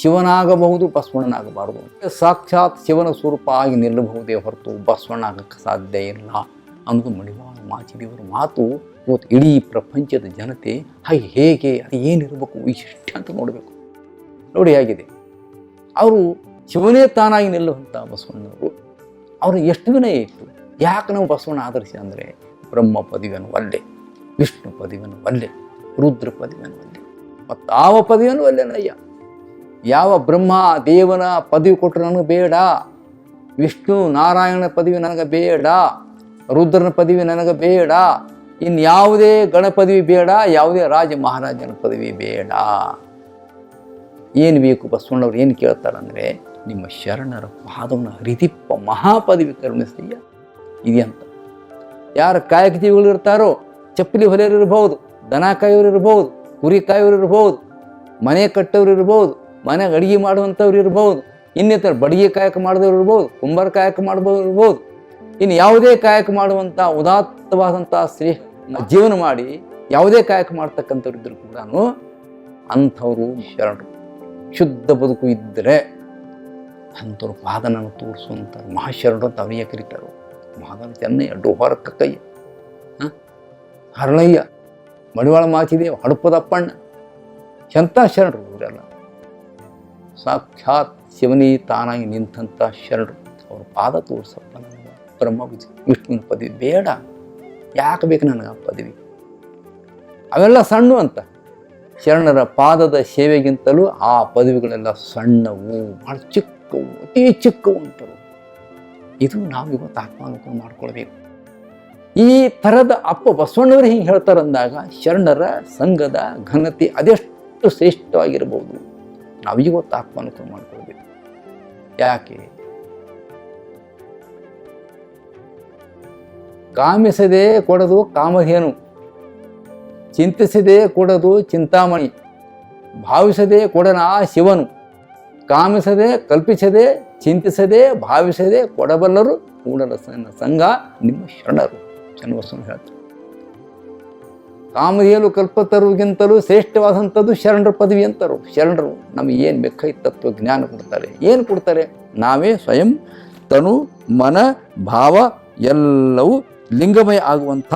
ಶಿವನಾಗಬಹುದು, ಬಸವಣ್ಣನಾಗಬಾರದು. ಸಾಕ್ಷಾತ್ ಶಿವನ ಸ್ವರೂಪ ಆಗಿ ನಿಲ್ಲಬಹುದೇ ಹೊರತು ಬಸವಣ್ಣ ಆಗಕ್ಕೆ ಸಾಧ್ಯ ಇಲ್ಲ ಅನ್ನೋದು ಮಡಿವಾಳ ಮಾಚಿದೇವರ ಮಾತು. ಇವತ್ತು ಇಡೀ ಪ್ರಪಂಚದ ಜನತೆ ಹಾಗೆ ಹೇಗೆ ಅದು ಏನಿರಬೇಕು ಇಷ್ಟ ಅಂತ ನೋಡಬೇಕು. ನೋಡಿ ಹೇಗಿದೆ. ಅವರು ಶಿವನೇ ತಾನಾಗಿ ನಿಲ್ಲುವಂಥ ಬಸವಣ್ಣವರು ಅವರು ಎಷ್ಟು ದಿನ ಇತ್ತು ಯಾಕೆ ನಾವು ಬಸವಣ್ಣ ಆಧರಿಸಿ ಅಂದರೆ ಬ್ರಹ್ಮ ಪದವಿಯನ್ನು ಒಲ್ಲೆ, ವಿಷ್ಣು ಪದವಿಯನ್ನು ಒಲ್ಲೆ, ರುದ್ರ ಪದವಿಯನ್ನು ಒಲ್ಲೆ ಮತ್ತು ಆವ ಪದವಿಯನ್ನು ಒಲ್ಲೆನಯ್ಯ. ಯಾವ ಬ್ರಹ್ಮ ದೇವನ ಪದವಿ ಕೊಟ್ಟರು ನನಗೆ ಬೇಡ. ವಿಷ್ಣು ನಾರಾಯಣ ಪದವಿ ನನಗೆ ಬೇಡ. ರುದ್ರನ ಪದವಿ ನನಗೆ ಬೇಡ. ಇನ್ನು ಯಾವುದೇ ಗಣ ಪದವಿ ಬೇಡ, ಯಾವುದೇ ರಾಜ ಮಹಾರಾಜನ ಪದವಿ ಬೇಡ. ಏನು ಬೇಕು ಬಸವಣ್ಣವ್ರು ಏನು ಕೇಳ್ತಾರಂದರೆ, ನಿಮ್ಮ ಶರಣರ ಪಾದವನ ಹರಿದಿಪ್ಪ ಮಹಾಪದವಿ ಕರುಣಿಸಯ್ಯ ಇದೆಯಂತ ಯಾರು ಕಾಯಕ ಜೀವಿಗಳು ಇರ್ತಾರೋ, ಚಪ್ಪಲಿ ಹೊಲೆಯರು ಇರ್ಬೋದು, ದನ ಕಾಯೋರು ಇರ್ಬೋದು, ಕುರಿ ಕಾಯೋರು ಇರ್ಬೋದು, ಮನೆ ಕಟ್ಟೋರು ಇರ್ಬೋದು ಮನೆಗೆ ಅಡುಗೆ ಮಾಡುವಂಥವ್ರು ಇರ್ಬೋದು, ಇನ್ನಿತರ ಬಡಿಗೆ ಕಾಯಕ ಮಾಡಿದವ್ರು ಇರ್ಬೋದು, ಕುಂಬರ ಕಾಯಕ ಮಾಡ್ಬೋದು ಇರ್ಬೋದು, ಇನ್ನು ಯಾವುದೇ ಕಾಯಕ ಮಾಡುವಂಥ ಉದಾತ್ತವಾದಂಥ ಸ್ತ್ರೀ ಜೀವನ ಮಾಡಿ ಯಾವುದೇ ಕಾಯಕ ಮಾಡ್ತಕ್ಕಂಥವ್ರು ಇದ್ದರೂ ಕೂಡ ಅಂಥವರು ಶರಣರು. ಶುದ್ಧ ಬದುಕು ಇದ್ದರೆ ಅಂಥವ್ರು ಪಾದನನ್ನು ತೋರಿಸುವಂಥ ಮಹಾಶರಣರು ಅಂತ ಅವನಿಗೆ ಕರೀತಾರೆ. ಮಹಾದನ ಚೆನ್ನಯ್ಯ ಡೋಹರಕ್ಕ ಕೈ. ಹಾಂ? ಹರಳಯ್ಯ, ಮಡಿವಾಳ ಮಾಚಿದೇವ ಹಡಪದಪ್ಪಣ್ಣ ಎಂಥ ಶರಣರು ಇವರೆಲ್ಲ. ಸಾಕ್ಷಾತ್ ಶಿವನೇ ತಾನಾಗಿ ನಿಂತಹ ಶರಣರು. ಅವ್ರ ಪಾದ ತೋರಿಸಪ್ಪ ನನಗೆ. ಬ್ರಹ್ಮ ವಿಷ್ಣುವಿನ ಪದವಿ ಬೇಡ. ಯಾಕೆ ಬೇಕು ನನಗೆ ಆ ಪದವಿ? ಅವೆಲ್ಲ ಸಣ್ಣ ಅಂತ. ಶರಣರ ಪಾದದ ಸೇವೆಗಿಂತಲೂ ಆ ಪದವಿಗಳೆಲ್ಲ ಸಣ್ಣವು ಭಾಳ ಚಿಕ್ಕವು, ಅತಿ ಚಿಕ್ಕವು ಅಂತರು ಇದು ನಾವು ಇವತ್ತು ಆತ್ಮಾನುಕೂಲ ಮಾಡ್ಕೊಳ್ಬೇಕು. ಈ ಥರದ ಅಪ್ಪ ಬಸವಣ್ಣವರು ಹಿಂಗೆ ಹೇಳ್ತಾರಂದಾಗ ಶರಣರ ಸಂಘದ ಘನತೆ ಅದೆಷ್ಟು ಶ್ರೇಷ್ಠವಾಗಿರ್ಬೋದು. ನಾವು ಇವತ್ತು ಆತ್ಮಾನುಕೂಲ ಮಾಡ್ಕೊಳ್ಬೇಕು. ಯಾಕೆ? ಕಾಮಿಸದೆ ಕೊಡದು ಕಾಮಧೇನು. ಚಿಂತಿಸದೆ ಕೊಡದು ಚಿಂತಾಮಣಿ. ಭಾವಿಸದೆ ಕೊಡನ ಶಿವನು. ಕಾಮಿಸದೆ, ಕಲ್ಪಿಸದೆ, ಚಿಂತಿಸದೆ, ಭಾವಿಸದೆ ಕೊಡಬಲ್ಲರು ಕೂಡಲ ಸಂಘ ನಿಮ್ಮ ಶರಣರು. ಚನ್ನಬಸವನ ಹೇಳ್ತಾರೆ ಕಾಮಧೇನು ಕಲ್ಪತರುಗಿಂತಲೂ ಶ್ರೇಷ್ಠವಾದಂಥದ್ದು ಶರಣರ ಪದವಿ ಅಂತರು. ಶರಣರು ನಮಗೆ ಏನು ಬೇಕಾಗಿ ತತ್ವ ಜ್ಞಾನ ಕೊಡ್ತಾರೆ. ಏನು ಕೊಡ್ತಾರೆ? ನಾವೇ ಸ್ವಯಂ ತನು, ಮನ, ಭಾವ ಎಲ್ಲವೂ ಲಿಂಗಮಯ ಆಗುವಂಥ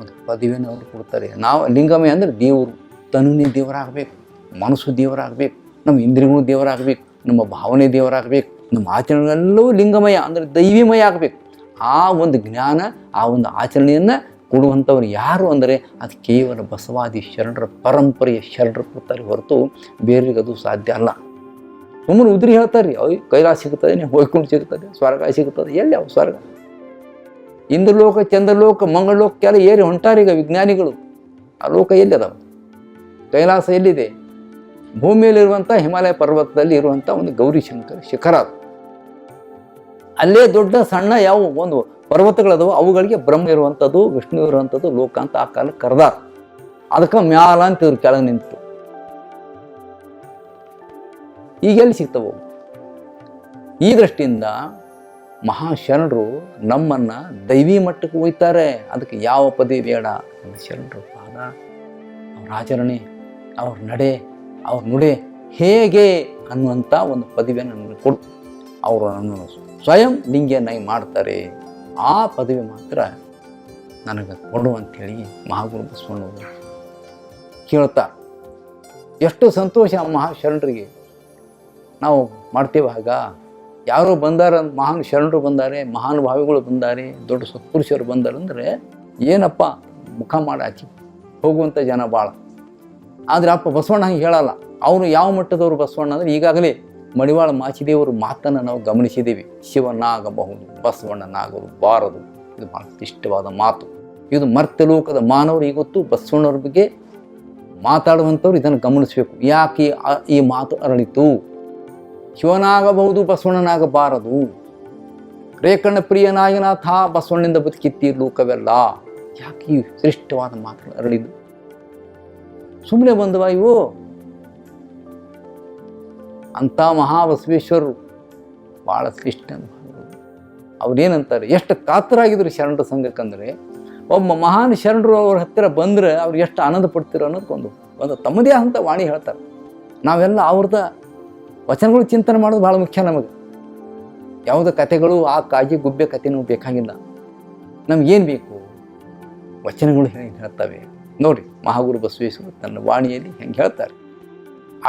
ಒಂದು ಪದವಿಯನ್ನು ಅವರು ಕೊಡ್ತಾರೆ. ನಾವು ಲಿಂಗಮಯ ಅಂದರೆ ದೇವರು. ತನುನೇ ದೇವರಾಗಬೇಕು. ಮನಸ್ಸು ದೇವರಾಗಬೇಕು. ನಮ್ಮ ಇಂದ್ರಿಯಗಳು ದೇವರಾಗಬೇಕು. ನಮ್ಮ ಭಾವನೆ ದೇವರಾಗಬೇಕು. ನಮ್ಮ ಆಚರಣೆಗಳೆಲ್ಲವೂ ಲಿಂಗಮಯ ಅಂದರೆ ದೈವಿಮಯ ಆಗಬೇಕು. ಆ ಒಂದು ಜ್ಞಾನ, ಆ ಒಂದು ಆಚರಣೆಯನ್ನು ಕೊಡುವಂಥವ್ರು ಯಾರು ಅಂದರೆ ಅದು ಕೇವಲ ಬಸವಾದಿ ಶರಣರ ಪರಂಪರೆಯ ಶರಣರು ಕೊಡ್ತಾರೆ ಹೊರತು ಬೇರೆಗೆ ಅದು ಸಾಧ್ಯ ಅಲ್ಲ. ಸುಮ್ಮನೆ ಉದುರಿ ಹೇಳ್ತಾರೆ ರೀ, ಅಯ್ಯ, ಕೈಲಾಸ ಸಿಗ್ತದೆ ನೀವು ಹೋಯ್ಕೊಂಡು ಸಿಗ್ತದೆ ಸ್ವರ್ಗ ಸಿಗ್ತದೆ ಎಲ್ಲಿ ಅವು ಸ್ವರ್ಗ? ಇಂದ್ರಲೋಕ, ಚಂದ್ರಲೋಕ ಮಂಗಳಲೋಕಕ್ಕೆಲ್ಲ ಏರಿ ಹೊಂಟಾರೀಗ ವಿಜ್ಞಾನಿಗಳು. ಆ ಲೋಕ ಎಲ್ಲಿ ಅದಾವ? ಕೈಲಾಸ ಎಲ್ಲಿದೆ? ಭೂಮಿಯಲ್ಲಿರುವಂಥ ಹಿಮಾಲಯ ಪರ್ವತದಲ್ಲಿ ಇರುವಂಥ ಒಂದು ಗೌರಿಶಂಕರ ಶಿಖರ ಅದು. ಅಲ್ಲೇ ದೊಡ್ಡ ಸಣ್ಣ ಯಾವ ಒಂದು ಪರ್ವತಗಳದವು, ಅವುಗಳಿಗೆ ಬ್ರಹ್ಮ ಇರುವಂಥದ್ದು, ವಿಷ್ಣು ಇರುವಂಥದ್ದು, ಲೋಕ ಅಂತ ಆ ಕಾಲ ಕರೆದಾರ. ಅದಕ್ಕೆ ಮ್ಯಾಲ ಅಂತ ಇವ್ರು ಕೆಳಗೆ ನಿಂತು. ಈಗ ಎಲ್ಲಿ ಸಿಗ್ತವು? ಈ ದೃಷ್ಟಿಯಿಂದ ಮಹಾಶರಣರು ನಮ್ಮನ್ನ ದೈವಿ ಮಟ್ಟಕ್ಕೆ ಒಯ್ತಾರೆ. ಅದಕ್ಕೆ ಯಾವ ಪದವಿ ಬೇಡ? ಶರಣರು ಪಾದ, ಅವ್ರ ಆಚರಣೆ, ಅವ್ರ ನಡೆ, ಅವ್ರ ನುಡೆ ಹೇಗೆ ಅನ್ನುವಂಥ ಒಂದು ಪದವಿಯನ್ನು ನಮಗೆ ಕೊಡು. ಅವರು ನನ್ನನ್ನು ಸ್ವಯಂ ಲಿಂಗಿಯನ್ನಾಗಿ ಮಾಡ್ತಾರೆ, ಆ ಪದವಿ ಮಾತ್ರ ನನಗೆ ಕೊಡು ಅಂಥೇಳಿ ಮಹಾಗುರು ಬಸವಣ್ಣವರು ಕೇಳ್ತಾ ಎಷ್ಟು ಸಂತೋಷ ಮಹಾ ಶರಣರಿಗೆ. ನಾವು ಮಾಡ್ತೇವೆ ಆಗ ಯಾರೋ ಬಂದಾರ, ಮಹಾನ್ ಶರಣರು ಬಂದಾರೆ ಮಹಾನುಭಾವಿಗಳು ಬಂದಾರೆ, ದೊಡ್ಡ ಸತ್ಪುರುಷರು ಬಂದಾರೆ ಅಂದರೆ ಏನಪ್ಪ ಮುಖ ಮಾಡಾಚಿ ಹೋಗುವಂಥ ಜನ ಭಾಳ ಆದರೆ ಅಪ್ಪ ಬಸವಣ್ಣ ಹಂಗೆ ಹೇಳಲ್ಲ ಅವರು ಯಾವ ಮಟ್ಟದವರು ಬಸವಣ್ಣ ಅಂದರೆ ಈಗಾಗಲೇ ಮಡಿವಾಳ ಮಾಚಿದೇವರು ಮಾತನ್ನು ನಾವು ಗಮನಿಸಿದ್ದೀವಿ. ಶಿವನಾಗಬಹುದು ಬಸವಣ್ಣನಾಗಲು ಬಾರದು. ಇದು ಬಹಳ ಇಷ್ಟವಾದ ಮಾತು. ಇದು ಮರ್ತ್ಯಲೋಕದ ಮಾನವರು ಇವತ್ತು ಬಸವಣ್ಣವ್ರ ಬಗ್ಗೆ ಮಾತಾಡುವಂಥವ್ರು ಇದನ್ನು ಗಮನಿಸಬೇಕು. ಯಾಕೆ ಈ ಮಾತು ಅರಳಿತು? ಶಿವನಾಗಬಹುದು, ಬಸವಣ್ಣನಾಗಬಾರದು. ರೇಖಣ್ಣ ಪ್ರಿಯನಾಗಿನಾಥ ಬಸವಣ್ಣಿಂದ ಬದುಕಿತ್ತಿ ಲೋಕವೆಲ್ಲ. ಯಾಕೆ ಶ್ರೇಷ್ಠವಾದ ಮಾತು ಅರಳಿದ್ದು? ಸುಮ್ಮನೆ ಬಂದವ ಇವು? ಅಂಥ ಮಹಾಬಸವೇಶ್ವರರು ಭಾಳ ಶ್ರೇಷ್ಠ ಅನುಭವಗಳು ಅವ್ರೇನಂತಾರೆ, ಎಷ್ಟು ಕಾತರಾಗಿದ್ರು ಶರಣರ ಸಂಘಕ್ಕಂದರೆ, ಒಬ್ಬ ಮಹಾನ್ ಶರಣರು ಅವ್ರ ಹತ್ತಿರ ಬಂದರೆ ಅವ್ರು ಎಷ್ಟು ಆನಂದ ಪಡ್ತಿರೋ ಅನ್ನೋದಕ್ಕೊಂದು ಒಂದು ತಮ್ಮದೇ ಅಂತ ವಾಣಿ ಹೇಳ್ತಾರೆ. ನಾವೆಲ್ಲ ಅವ್ರದ ವಚನಗಳು ಚಿಂತನೆ ಮಾಡೋದು ಭಾಳ ಮುಖ್ಯ ನಮಗೆ. ಯಾವುದೇ ಕಥೆಗಳು, ಆ ಕಾಜಿ ಗುಬ್ಬೆ ಕಥೆನೂ ಬೇಕಾಗಿಲ್ಲ. ನಮಗೇನು ಬೇಕು? ವಚನಗಳು ಹೆಂಗೆ ಹೇಳ್ತವೆ. ನೋಡಿ, ಮಹಾಗುರು ಬಸವೇಶ್ವರ ತನ್ನ ವಾಣಿಯಲ್ಲಿ ಹೆಂಗೆ ಹೇಳ್ತಾರೆ.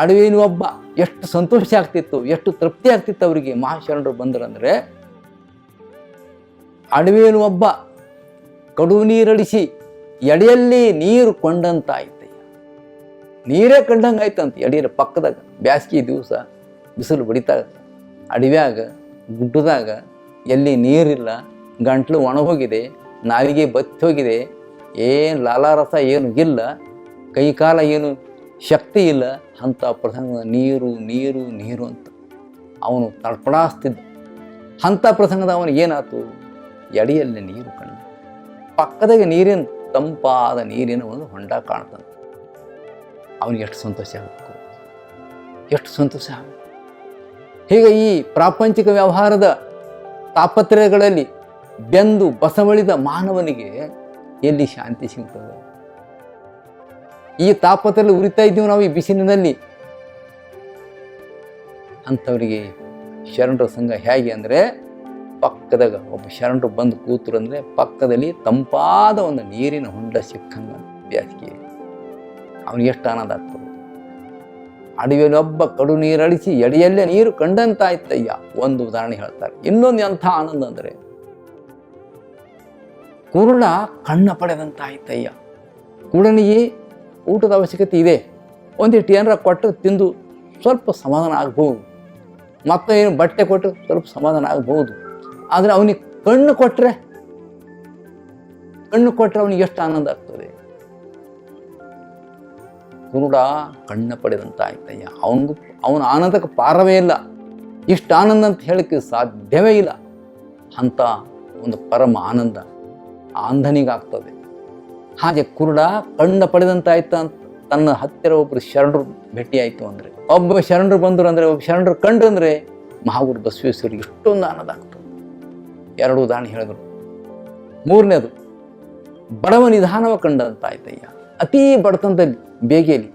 ಅಡವೇನು ಒಬ್ಬ ಎಷ್ಟು ಸಂತೋಷ ಆಗ್ತಿತ್ತು, ಎಷ್ಟು ತೃಪ್ತಿ ಆಗ್ತಿತ್ತು ಅವರಿಗೆ ಮಹಾಶರಣರು ಬಂದರಂದ್ರೆ ಅಡವೇನು ಒಬ್ಬ ಕಡು ನೀರಡಿಸಿ ಎಡೆಯಲ್ಲಿ ನೀರು ಕೊಂಡಂತಾಯ್ತಯ್ಯ. ನೀರೇ ಕಂಡಂಗೆ ಆಯ್ತಂತ ಎಡೆಯ ಪಕ್ಕದಾಗ. ಬ್ಯಾಸ್ಗೆ ದಿವಸ ಬಿಸಿಲು ಬಡಿತಾಗ. ಅಡವ್ಯಾಗ, ಗುಡ್ಡದಾಗ ಎಲ್ಲಿ ನೀರಿಲ್ಲ, ಗಂಟ್ಲು ಒಣಗೋಗಿದೆ ನಾವಿಗೆ ಬತ್ತಿ ಹೋಗಿದೆ, ಏನು ಲಾಲಾರಸ ಏನು ಇಲ್ಲ, ಕೈಕಾಲ ಏನು ಶಕ್ತಿ ಇಲ್ಲ ಅಂಥ ಪ್ರಸಂಗ ನೀರು ನೀರು ನೀರು ಅಂತ. ಅವನು ತಡ್ಪಡಾಸ್ತಿದ್ದ. ಅಂಥ ಪ್ರಸಂಗದ ಅವನಿಗೆ ಏನಾಯ್ತು ಎಡೆಯಲ್ಲಿ ನೀರು ಕಂಡು. ಪಕ್ಕದಾಗೆ ನೀರಿನ ತಂಪಾದ ನೀರಿನ ಒಂದು ಹೊಂಡ ಕಾಣ್ತಂತ. ಅವನಿಗೆ ಎಷ್ಟು ಸಂತೋಷ ಆಗಬೇಕು. ಎಷ್ಟು ಸಂತೋಷ ಆಗಬೇಕು. ಹೀಗೆ ಈ ಪ್ರಾಪಂಚಿಕ ವ್ಯವಹಾರದ ತಾಪತ್ರಯಗಳಲ್ಲಿ ಬೆಂದು ಬಸವಳಿದ ಮಾನವನಿಗೆ ಎಲ್ಲಿ ಶಾಂತಿ ಸಿಗ್ತದೆ? ಈ ತಾಪತ್ರದಲ್ಲಿ ಉರಿತಾ ಇದ್ದೀವಿ ನಾವು ಈ ಬಿಸಿಲಿನಲ್ಲಿ. ಅಂಥವರಿಗೆ ಶರಣರ ಸಂಘ ಹೇಗೆ ಅಂದರೆ ಪಕ್ಕದಾಗ ಒಬ್ಬ ಶರಣರು ಬಂದು ಕೂತರು ಅಂದರೆ ಪಕ್ಕದಲ್ಲಿ ತಂಪಾದ ಒಂದು ನೀರಿನ ಹೊಂಡ ಸಿಕ್ಕಂಗ ಬ್ಯಾಸಿಗೆ. ಅವನಿಗೆ ಎಷ್ಟು ಆನಂದ ಆಗ್ತದೆ. ಅಡವಿಯಲ್ಲಿ ಒಬ್ಬ ಕಡು ಅಡಿಸಿ ಎಡೆಯಲ್ಲೇ ನೀರು ಕಂಡಂತಾಯ್ತಯ್ಯ. ಒಂದು ಉದಾಹರಣೆ ಹೇಳ್ತಾರೆ. ಇನ್ನೊಂದು ಎಂಥ ಆನಂದ ಅಂದರೆ ಕುರುಡ ಕಣ್ಣ ಪಡೆದಂತಾಯ್ತಯ್ಯ. ಕುರುಡನಿಗೆ ಊಟದ ಅವಶ್ಯಕತೆ ಇದೆ. ಒಂದಿಷ್ಟು ಏನಾರ ಕೊಟ್ಟು ತಿಂದು ಸ್ವಲ್ಪ ಸಮಾಧಾನ ಆಗ್ಬೋದು. ಮತ್ತೆ ಏನು ಬಟ್ಟೆ ಕೊಟ್ಟು ಸ್ವಲ್ಪ ಸಮಾಧಾನ ಆಗ್ಬೋದು. ಆದರೆ ಅವನಿಗೆ ಕಣ್ಣು ಕೊಟ್ಟರೆ ಕಣ್ಣು ಕೊಟ್ಟರೆ ಅವನಿಗೆ ಎಷ್ಟು ಆನಂದ ಆಗ್ತದೆ. ಕುರುಡ ಕಣ್ಣ ಪಡೆದಂತ ಆಯ್ತಯ್ಯ ಅವನಿಗೂ, ಅವನ ಆನಂದಕ್ಕೆ ಪಾರವೇ ಇಲ್ಲ. ಇಷ್ಟು ಆನಂದ ಅಂತ ಹೇಳಕ್ಕೆ ಸಾಧ್ಯವೇ ಇಲ್ಲ. ಅಂಥ ಒಂದು ಪರಮ ಆನಂದ ಆಂಧನಿಗೆ ಅಂಧನಿಗಾಗ್ತದೆ ಹಾಗೆ ಕುರುಡ ಕಣ್ಣ ಪಡೆದಂತಾಯ್ತ ತನ್ನ ಹತ್ತಿರ ಒಬ್ಬರು ಶರಣರು ಭೇಟಿ ಆಯಿತು ಅಂದರೆ. ಒಬ್ಬ ಶರಣರು ಬಂದರು ಅಂದರೆ, ಒಬ್ಬ ಶರಣರು ಕಂಡ್ರು ಅಂದರೆ ಮಹಾಗುರು ಬಸವೇಶ್ವರಿಗೆ ಎಷ್ಟೊಂದು ಆಗ್ತದೆ. ಎರಡು ಉದಾಹರಣೆ ಹೇಳಿದ್ರು. ಮೂರನೇದು, ಬಡವ ನಿಧಾನವ ಕಂಡಂತಾಯ್ತಯ್ಯ. ಅತೀ ಬಡತನದಲ್ಲಿ ಬೇಗೆಯಲ್ಲಿ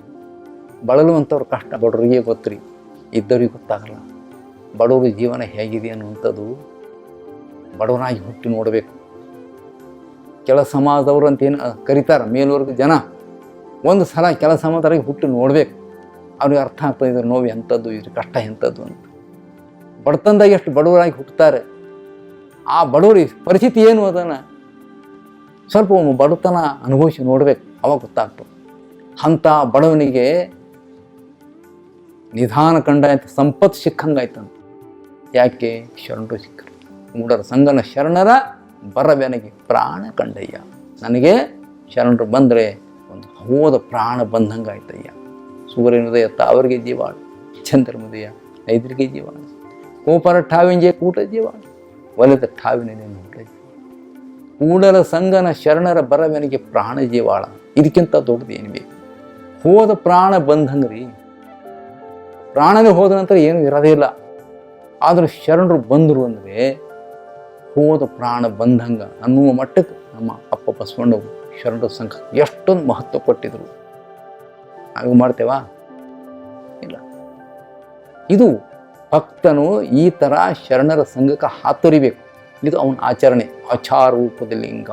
ಬಳಲುವಂಥವ್ರು ಕಷ್ಟ, ಬಡವರಿಗೆ ಗೊತ್ತ್ರಿ, ಇದ್ದವ್ರಿಗೆ ಗೊತ್ತಾಗಲ್ಲ. ಬಡವ್ರ ಜೀವನ ಹೇಗಿದೆ ಅನ್ನುವಂಥದ್ದು ಬಡವನಾಗಿ ಹುಟ್ಟಿ ನೋಡಬೇಕು. ಕೆಳ ಸಮಾಜದವರು ಅಂತ ಏನು ಕರೀತಾರೆ ಮೇಲ್ವರ್ಗ ಜನ. ಒಂದು ಸಲ ಕೆಲ ಸಮಾಜದವ್ರಿಗೆ ಹುಟ್ಟು ನೋಡ್ಬೇಕು. ಅವ್ರಿಗೆ ಅರ್ಥ ಆಗ್ತದೆ ಇದ್ರ ನೋವು ಎಂಥದ್ದು ಇದ್ರ ಕಷ್ಟ ಎಂಥದ್ದು ಅಂತ. ಬಡತನದಾಗ ಎಷ್ಟು ಬಡವರಾಗಿ ಹುಟ್ಟುತ್ತಾರೆ. ಆ ಬಡವರಿ ಪರಿಸ್ಥಿತಿ ಏನು ಅದನ್ನು? ಸ್ವಲ್ಪ ಬಡತನ ಅನುಭವಿಸಿ ನೋಡ್ಬೇಕು, ಅವಾಗ ಗೊತ್ತಾಗ್ತದೆ. ಅಂಥ ಬಡವನಿಗೆ ನಿಧಾನ ಅಂತ ಸಂಪತ್ತು ಸಿಕ್ಕಂಗಾಯ್ತಂತ ಯಾಕೆ? ಶರಣರು ಸಿಕ್ಕರು. ಮೂಡರ ಸಂಗನ ಶರಣರ ಬರವೆನಗೆ ಪ್ರಾಣ ಕಂಡಯ್ಯ. ನನಗೆ ಶರಣರು ಬಂದರೆ ಒಂದು ಹೋದ ಪ್ರಾಣ ಬಂದಂಗಾಯ್ತಯ್ಯ. ಸೂರ್ಯನುದಯ ತಾವರಿಗೆ ಜೀವಾಳು ಚಂದ್ರಮುದಯ ನೈದ್ರಿಗೆ ಜೀವಾಳು ಕೋಪರ ಠಾವಿಂಜೆ ಕೂಟ ಜೀವಾಳು, ಒಲೆದ ಠಾವಿನ ಊಟ ಕೂಡಲ ಸಂಗನ ಶರಣರ ಬರವೆನಿಗೆ ಪ್ರಾಣ ಜೀವಾಳ, ಇದಕ್ಕಿಂತ ದೊಡ್ಡದು ಏನು ಬೇಕು? ಹೋದ ಪ್ರಾಣ ಬಂದಂಗ್ರಿ. ಪ್ರಾಣನೇ ಹೋದ ನಂತರ ಏನು ಇರೋದೇ ಇಲ್ಲ. ಆದರೂ ಶರಣರು ಬಂದರು ಅಂದರೆ ಹೋದ ಪ್ರಾಣ ಬಂದಂಗ ಅನ್ನುವ ಮಟ್ಟಕ್ಕೆ ನಮ್ಮ ಅಪ್ಪ ಬಸವಣ್ಣ ಶರಣರ ಸಂಘ ಎಷ್ಟೊಂದು ಮಹತ್ವ ಕೊಟ್ಟಿದ್ರು. ನಾವು ಮಾಡ್ತೇವಾ? ಇಲ್ಲ. ಇದು ಭಕ್ತನು ಈ ಥರ ಶರಣರ ಸಂಘಕ್ಕೆ ಹಾತೊರಿಬೇಕು. ಇದು ಅವನ ಆಚರಣೆ. ಆಚಾರ ಲಿಂಗ.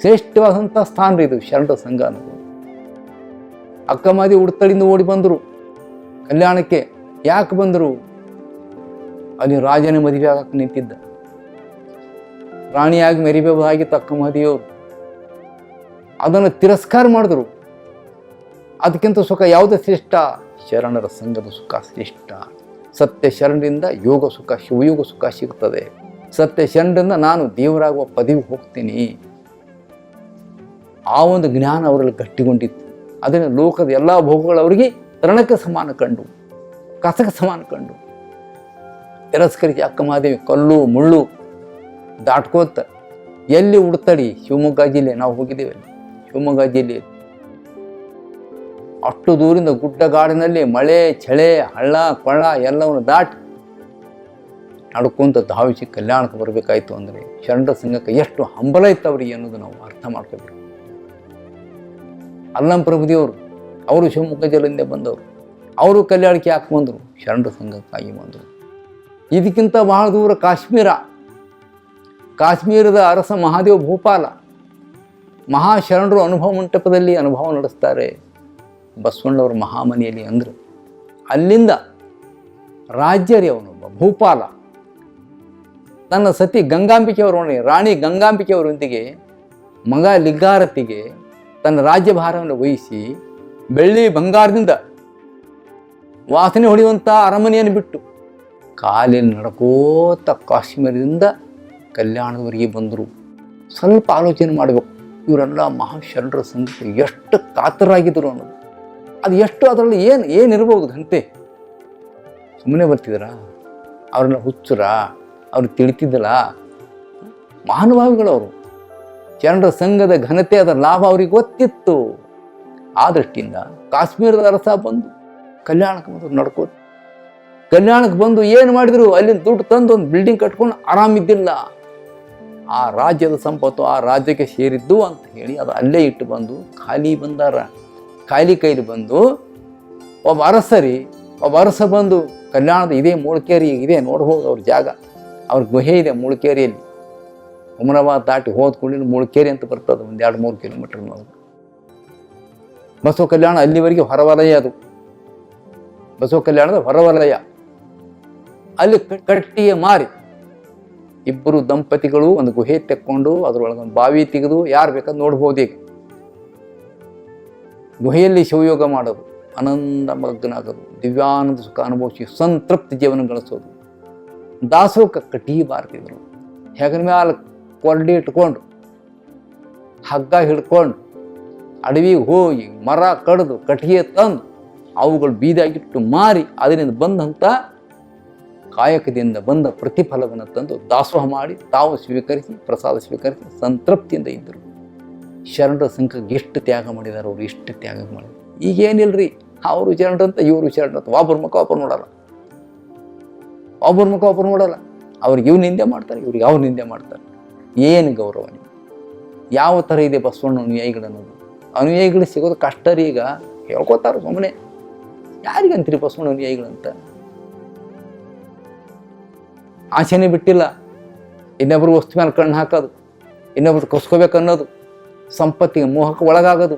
ಶ್ರೇಷ್ಠವಾದಂಥ ಸ್ಥಾನ ರೀ ಇದು ಶರಣರ ಸಂಘ ಅನ್ನೋದು. ಅಕ್ಕಮಾದಿ ಉಡ್ತಳಿಂದ ಓಡಿ ಬಂದರು. ಕಲ್ಯಾಣಕ್ಕೆ ಯಾಕೆ ಬಂದರು? ಅಲ್ಲಿ ರಾಜನ ಮದುವೆ ಆಗಕ್ಕೆ ನಿಂತಿದ್ದ. ರಾಣಿಯಾಗಿ ಮೆರಿಬೇಕಾಗಿ ತಕ್ಕ ಮಹದಿಯವರು ಅದನ್ನು ತಿರಸ್ಕಾರ ಮಾಡಿದ್ರು. ಅದಕ್ಕಿಂತ ಸುಖ ಯಾವುದೇ ಶ್ರೇಷ್ಠ? ಶರಣರ ಸಂಘದ ಸುಖ ಶ್ರೇಷ್ಠ. ಸತ್ಯ ಶರಣರಿಂದ ಯೋಗ ಸುಖ, ಶಿವಯೋಗ ಸುಖ ಸಿಗ್ತದೆ ಸತ್ಯ ಶರಣರಿಂದ ನಾನು ದೇವರಾಗುವ ಪದವಿ ಹೋಗ್ತೀನಿ. ಆ ಒಂದು ಜ್ಞಾನ ಅವರಲ್ಲಿ ಗಟ್ಟಿಗೊಂಡಿತ್ತು. ಅದನ್ನು ಲೋಕದ ಎಲ್ಲ ಭೋಗಗಳು ಅವರಿಗೆ ತರಣಕ್ಕೆ ಸಮಾನ ಕಂಡು, ಕಸಕ್ಕೆ ಸಮಾನ ಕಂಡು. ತಿರಸ್ಕರಿಸಿ ಅಕ್ಕ ಮಹಾದೇವಿ ಕಲ್ಲು, ಮುಳ್ಳು ದಾಟ್ಕೋತ ಎಲ್ಲಿ ಉಡ್ತಡಿ? ಶಿವಮೊಗ್ಗ ಜಿಲ್ಲೆ. ನಾವು ಹೋಗಿದ್ದೇವೆ ಶಿವಮೊಗ್ಗ ಜಿಲ್ಲೆ. ಅಷ್ಟು ದೂರಿಂದ ಗುಡ್ಡಗಾಡಿನಲ್ಲಿ ಮಳೆ, ಚಳೆ, ಹಳ್ಳ ಕೊಳ್ಳ ಎಲ್ಲವನ್ನು ದಾಟಿ ನಡ್ಕೊಂತ ಧಾವಿಸಿ ಕಲ್ಯಾಣಕ್ಕೆ ಬರಬೇಕಾಯ್ತು ಅಂದರೆ ಶರಣರ ಸಂಘಕ್ಕೆ ಎಷ್ಟು ಹಂಬಲ ಇತ್ತು ಅವರಿಗೆ ಅನ್ನೋದು ನಾವು ಅರ್ಥ ಮಾಡ್ಕೋಬೇಕು. ಅಲ್ಲಂ ಪ್ರಭುದೇವರು, ಅವರು ಶಿವಮೊಗ್ಗ ಜಿಲ್ಲೆಯಿಂದ ಬಂದವರು. ಅವರು ಕಲ್ಯಾಣಕ್ಕೆ ಯಾಕೆ ಬಂದರು? ಶರಣರ ಸಂಘಕ್ಕಾಗಿ ಬಂದರು. ಇದಕ್ಕಿಂತ ಬಹಳ ದೂರ ಕಾಶ್ಮೀರ. ಕಾಶ್ಮೀರದ ಅರಸ ಮಹಾದೇವ ಭೂಪಾಲ ಮಹಾಶರಣರು ಅನುಭವ ಮಂಟಪದಲ್ಲಿ ಅನುಭವ ನಡೆಸ್ತಾರೆ. ಬಸವಣ್ಣವ್ರ ಮಹಾಮನೆಯಲ್ಲಿ ಅಂದರು ಅಲ್ಲಿಂದ ರಾಜ್ಯರಿ ಅವನೊಬ್ಬ ಭೂಪಾಲ. ತನ್ನ ಸತಿ ಗಂಗಾಂಬಿಕೆ ಅವರೊಡನೆ ರಾಣಿ ಗಂಗಾಂಬಿಕೆಯವರೊಂದಿಗೆ ಮಗ ಲಿಗ್ಗಾರತಿಗೆ ತನ್ನ ರಾಜ್ಯಭಾರವನ್ನು ವಹಿಸಿ ಬೆಳ್ಳಿ ಬಂಗಾರದಿಂದ ವಾಸನೆ ಹೊಡೆಯುವಂಥ ಅರಮನೆಯನ್ನು ಬಿಟ್ಟು ಕಾಲಿನ ನಡ್ಕೋತ ಕಾಶ್ಮೀರದಿಂದ ಕಲ್ಯಾಣದವರೆಗೆ ಬಂದರು. ಸ್ವಲ್ಪ ಆಲೋಚನೆ ಮಾಡಬೇಕು. ಇವರೆಲ್ಲ ಮಹಾಶರಣರ ಸಂಗತಿ ಎಷ್ಟು ಕಾತರಾಗಿದ್ದರು ಅನ್ನೋದು. ಅದು ಎಷ್ಟು ಅದರಲ್ಲಿ ಏನು, ಏನಿರ್ಬೋದು ಘಂಟೆ ಸುಮ್ಮನೆ ಬರ್ತಿದ್ದೀರಾ? ಅವ್ರನ್ನ ಹುಚ್ಚರ? ಅವ್ರು ತಿಳಿತಿದ್ದಲ್ಲ? ಮಹಾನುಭಾವಿಗಳವರು. ಶರಣರ ಸಂಘದ ಘನತೆ ಅದರ ಲಾಭ ಅವ್ರಿಗೆ ಗೊತ್ತಿತ್ತು. ಆ ದೃಷ್ಟಿಯಿಂದ ಕಾಶ್ಮೀರದ ಅರಸ ಬಂದು ಕಲ್ಯಾಣಕ್ಕೆ ಬಂದು ನಡ್ಕೋ ಕಲ್ಯಾಣಕ್ಕೆ ಬಂದು ಏನು ಮಾಡಿದರು? ಅಲ್ಲಿಂದ ದುಡ್ಡು ತಂದು ಒಂದು ಬಿಲ್ಡಿಂಗ್ ಕಟ್ಕೊಂಡು ಆರಾಮಿದ್ದಿಲ್ಲ. ಆ ರಾಜ್ಯದ ಸಂಪತ್ತು ಆ ರಾಜ್ಯಕ್ಕೆ ಸೇರಿದ್ದು ಅಂತ ಹೇಳಿ ಅದು ಅಲ್ಲೇ ಇಟ್ಟು ಬಂದು ಖಾಲಿ ಬಂದಾರ. ಖಾಲಿ ಕೈಲಿ ಬಂದು ಒಬ್ಬ ಅರಸರಿ, ಒಬ್ಬ ಅರಸ ಬಂದು ಕಲ್ಯಾಣದ ಇದೇ ಮೂಳ್ಕೇರಿ ಇದೆ ನೋಡ್ಬೋದು ಅವ್ರ ಜಾಗ. ಅವ್ರ ಗುಹೆ ಇದೆ ಮೂಳ್ಕೇರಿಯಲ್ಲಿ. ಉಮರಾಬಾದ್ ದಾಟಿ ಹೋದ ಕೂಡಲೇ ಮೂಳ್ಕೇರಿ ಅಂತ ಬರ್ತದೆ ಒಂದು ಎರಡು ಮೂರು ಕಿಲೋಮೀಟರ್ ಬಸವ ಕಲ್ಯಾಣ ಅಲ್ಲಿವರೆಗೆ ಹೊರವಲಯ ಅದು. ಬಸವ ಕಲ್ಯಾಣದ ಹೊರವಲಯ. ಅಲ್ಲಿ ಕಟ್ಟಿಯೇ ಮಾರಿ. ಇಬ್ಬರು ದಂಪತಿಗಳು ಒಂದು ಗುಹೆ ತೆಕ್ಕೊಂಡು ಅದರೊಳಗೆ ಒಂದು ಬಾವಿ ತೆಗೆದು ಯಾರು ಬೇಕಾದ್ ನೋಡ್ಬೋದು ಈಗ ಗುಹೆಯಲ್ಲಿ ಶಿವಯೋಗ ಮಾಡೋದು, ಆನಂದ ಮಗ್ನಾಗೋದು, ದಿವ್ಯಾನಂದ ಸುಖ ಅನುಭವಿಸಿ ಸಂತೃಪ್ತಿ ಜೀವನ ಗಳಿಸೋದು. ದಾಸೋಕ ಕಟ್ಟಿ ಬಾರ್ತಿದ್ರು ಹೆಗನ ಮ್ಯಾಲ ಕೊರಡಿ ಇಟ್ಕೊಂಡು, ಹಗ್ಗ ಹಿಡ್ಕೊಂಡು, ಅಡವಿಗೆ ಹೋಗಿ ಮರ ಕಡಿದು ಕಟ್ಟಿಗೆ ತಂದು ಅವುಗಳು ಬೀದಾಗಿಟ್ಟು ಮಾರಿ ಅದರಿಂದ ಬಂದಂಥ ಕಾಯಕದಿಂದ ಬಂದ ಪ್ರತಿಫಲವನ್ನು ತಂದು ದಾಸೋಹ ಮಾಡಿ ತಾವು ಸ್ವೀಕರಿಸಿ, ಪ್ರಸಾದ ಸ್ವೀಕರಿಸಿ ಸಂತೃಪ್ತಿಯಿಂದ ಇದ್ದರು. ಶರಣರ ಸಂಘಕ್ಕೆ ಎಷ್ಟು ತ್ಯಾಗ ಮಾಡಿದ್ದಾರೆ ಅವರು ಎಷ್ಟು ತ್ಯಾಗ ಮಾಡಿದ್ರು. ಈಗೇನಿಲ್ರಿ ಅವರು ಶರಣರಂತ ಇವರು ಶರಣರಂತ ಒಬ್ಬರ ಮುಖ ಒಬ್ಬರು ನೋಡಲ್ಲ. ಒಬ್ಬರ ಮುಖ ಒಬ್ಬರು ನೋಡಲ್ಲ. ಅವ್ರಿಗೆ ಇವ್ರು ನಿಂದೆ ಮಾಡ್ತಾರೆ, ಇವ್ರಿಗೆ ಅವ್ರು ನಿಂದೆ ಮಾಡ್ತಾರೆ. ಏನು ಗೌರವ ನೀವು ಯಾವ ಥರ ಇದೆ ಬಸವಣ್ಣ ಅನುಯಾಯಿಗಳು ಅನ್ನೋದು? ಅನುಯಾಯಿಗಳು ಸಿಗೋದು ಕಷ್ಟ ರೀ ಈಗ. ಹೇಳ್ಕೊತಾರೆ ಸುಮ್ಮನೆ ಯಾರಿಗಂತೀರಿ ಬಸವಣ್ಣ ಅನುಯಾಯಿಗಳಂತ? ಆಸೆನೇ ಬಿಟ್ಟಿಲ್ಲ. ಇನ್ನೊಬ್ರು ವಸ್ತು ಮೇಲೆ ಕಣ್ಣು ಹಾಕೋದು, ಇನ್ನೊಬ್ರು ಕಸ್ಕೋಬೇಕು ಅನ್ನೋದು, ಸಂಪತ್ತಿಗೆ ಮೋಹಕ್ಕೆ ಒಳಗಾಗೋದು.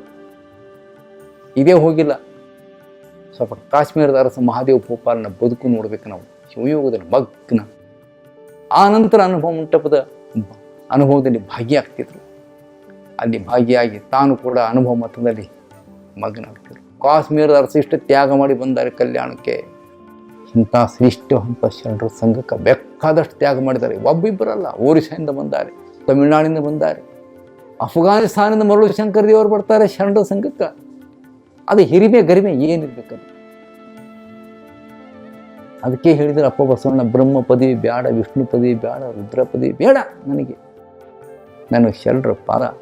ಇದೇ ಹೋಗಿಲ್ಲ. ಸ್ವಲ್ಪ ಕಾಶ್ಮೀರದ ಅರಸ ಮಹಾದೇವ ಭೋಪಾಲನ ಬದುಕು ನೋಡ್ಬೇಕು ನಾವು. ಶಿವಯೋಗದಲ್ಲಿ ಮಗ್ನ. ಆ ನಂತರ ಅನುಭವ ಮಂಟಪದ ಅನುಭವದಲ್ಲಿ ಭಾಗಿಯಾಗ್ತಿದ್ರು ಅಲ್ಲಿ ಭಾಗಿಯಾಗಿ ತಾನು ಕೂಡ ಅನುಭವ ಮತದಲ್ಲಿ ಮಗ್ನ ಆಗ್ತಿದ್ರು. ಕಾಶ್ಮೀರದ ಅರಸ ಇಷ್ಟು ತ್ಯಾಗ ಮಾಡಿ ಬಂದಾರೆ ಕಲ್ಯಾಣಕ್ಕೆ. ಇಂಥ ಶ್ರೇಷ್ಠವಂತ ಶರಣರ ಸಂಘಕ್ಕೆ ಬೇಕಾದಷ್ಟು ತ್ಯಾಗ ಮಾಡಿದ್ದಾರೆ. ಒಬ್ಬಿಬ್ಬರಲ್ಲ, ಒರಿಸ್ಸಾಯಿಂದ ಬಂದಾರೆ, ತಮಿಳುನಾಡಿಂದ ಬಂದಾರೆ, ಅಫ್ಘಾನಿಸ್ತಾನದಿಂದ ಮರಳು ಶಂಕರ್ ದೇವರು ಬರ್ತಾರೆ ಶರಣರ ಸಂಘಕ್ಕೆ. ಅದು ಹಿರಿಮೆ ಗರಿಮೆ ಏನಿರ್ಬೇಕದು? ಅದಕ್ಕೆ ಹೇಳಿದ್ರೆ, ಅಪ್ಪ ಬಸವಣ್ಣ, ಬ್ರಹ್ಮ ಪದವಿ ಬೇಡ ವಿಷ್ಣು ಪದವಿ ಬೇಡ ರುದ್ರ ಪದವಿ ಬೇಡ ನನಗೆ. ನನಗೆ ಶರಣರ ಪಾದ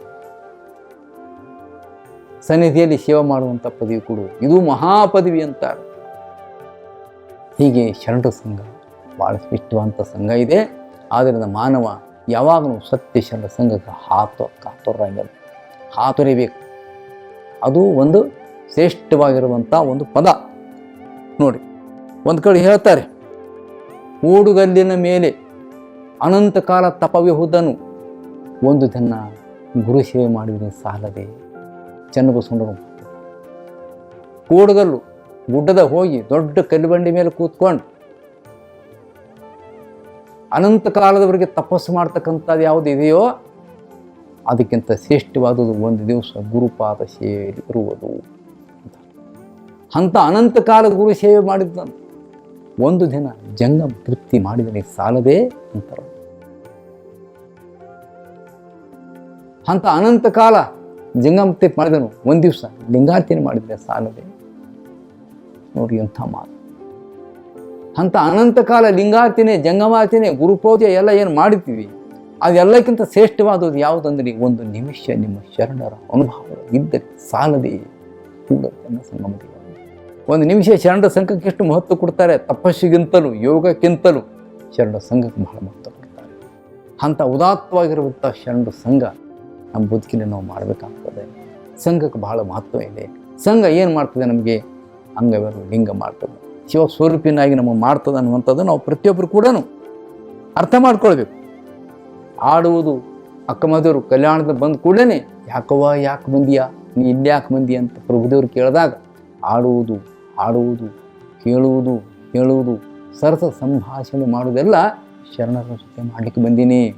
ಸನ್ನಿಧಿಯಲ್ಲಿ ಸೇವೆ ಮಾಡುವಂಥ ಪದವಿ ಕೊಡು. ಇದು ಮಹಾಪದವಿ ಅಂತಾರೆ. ಹೀಗೆ ಶರಣರ ಸಂಘ ಭಾಳ ಇಷ್ಟವಂಥ ಸಂಘ ಇದೆ. ಆದ್ದರಿಂದ ಮಾನವ ಯಾವಾಗಲೂ ಸತ್ಯ ಶರಣ ಸಂಘಕ್ಕೆ ಹಾತು ಕಾತುರಂಗಿಲ್ಲ ಹಾತೊರಿಬೇಕು ಅದು ಒಂದು ಶ್ರೇಷ್ಠವಾಗಿರುವಂಥ ಒಂದು ಪದ. ನೋಡಿ, ಒಂದು ಕಡೆ ಹೇಳ್ತಾರೆ ಓಡುಗಲ್ಲಿನ ಮೇಲೆ ಅನಂತ ಕಾಲ ತಪವಿಹುದನು ಒಂದು ದಿನ ಗುರು ಸೇವೆ ಮಾಡಿದರೆ ಸಾಲದೆ. ಚನ್ನಬಸವಣ್ಣರು ಕೂಡುಗಲ್ಲು ಗುಡ್ಡದ ಹೋಗಿ ದೊಡ್ಡ ಕಲ್ಲುಬಂಡಿ ಮೇಲೆ ಕೂತ್ಕೊಂಡು ಅನಂತ ಕಾಲದವರೆಗೆ ತಪಸ್ಸು ಮಾಡ್ತಕ್ಕಂಥದ್ದು ಯಾವುದು ಇದೆಯೋ ಅದಕ್ಕಿಂತ ಶ್ರೇಷ್ಠವಾದದ್ದು ಒಂದು ದಿವಸ ಗುರುಪಾದ ಸೇವೆಯಲ್ಲಿ ಇರುವುದು. ಅಂತ. ಅನಂತ ಕಾಲ ಗುರು ಸೇವೆ ಮಾಡಿದ್ದನು ಒಂದು ದಿನ ಜಂಗಮ ತೃಪ್ತಿ ಮಾಡಿದರೆ ಸಾಲದೇ ಅಂತಾರೆ. ಅಂಥ ಅನಂತ ಕಾಲ ಜಂಗಮ ತೃಪ್ತಿ ಮಾಡಿದನು. ಒಂದು ದಿವಸ ಲಿಂಗಾರ್ತಿನಿ ಮಾಡಿದರೆ ಸಾಲದೆ. ನೋಡಿ ಎಂಥ ಮಾತು ಅಂಥ ಅನಂತ ಕಾಲ ಲಿಂಗಾರ್ತಿನೇ, ಜಂಗಮಾರ್ತಿನೇ, ಗುರುಪೂಜೆ ಎಲ್ಲ ಏನು ಮಾಡಿರ್ತೀವಿ ಅದೆಲ್ಲಕ್ಕಿಂತ ಶ್ರೇಷ್ಠವಾದದ್ದು ಯಾವುದಂದ್ರೆ ಒಂದು ನಿಮಿಷ ನಿಮ್ಮ ಶರಣರ ಅನುಭವ ಇದ್ದರೆ ಸಾಲದೇ ಕೂಡ ಒಂದು. ನಿಮಿಷ ಶರಣ ಸಂಘಕ್ಕೆ ಎಷ್ಟು ಮಹತ್ವ ಕೊಡ್ತಾರೆ? ತಪಸ್ಸಿಗಿಂತಲೂ, ಯೋಗಕ್ಕಿಂತಲೂ ಶರಣ ಸಂಘಕ್ಕೆ ಬಹಳ ಮಹತ್ವ ಕೊಡ್ತಾರೆ. ಅಂಥ ಉದಾತ್ತವಾಗಿರುವಂಥ ಶರಣರ ಸಂಘ ನಮ್ಮ ಬದುಕಿನ ನಾವು ಮಾಡಬೇಕಾಗ್ತದೆ. ಸಂಘಕ್ಕೆ ಬಹಳ ಮಹತ್ವ ಇದೆ. ಸಂಘ ಏನು ಮಾಡ್ತದೆ ನಮಗೆ? ಅಂಗವೆರಡು ಲಿಂಗ ಮಾಡ್ತದೆ. ಶಿವ ಸ್ವರೂಪಿನಾಗಿ ನಮಗೆ ಮಾಡ್ತದೆ ಅನ್ನುವಂಥದ್ದು ನಾವು ಪ್ರತಿಯೊಬ್ಬರು ಕೂಡ ಅರ್ಥ ಮಾಡ್ಕೊಳ್ಬೇಕು. ಆಡುವುದು ಅಕ್ಕಮದೇವರು ಕಲ್ಯಾಣದ ಬಂದ ಕೂಡಲೇ ಯಾಕವ್ವ, ಯಾಕೆ ಬಂದಿಯಾ, ನೀ ಇಲ್ಲಿ ಯಾಕೆ ಬಂದಿ ಅಂತ ಪ್ರಭುದೇವರು ಕೇಳಿದಾಗ ಆಡುವುದು ಆಡುವುದು ಕೇಳುವುದು, ಹೇಳುವುದು, ಸರಸ ಸಂಭಾಷಣೆ ಮಾಡುವುದೆಲ್ಲ ಶರಣರ ಜೊತೆ ಮಾಡಲಿಕ್ಕೆ ಬಂದೀನಿ.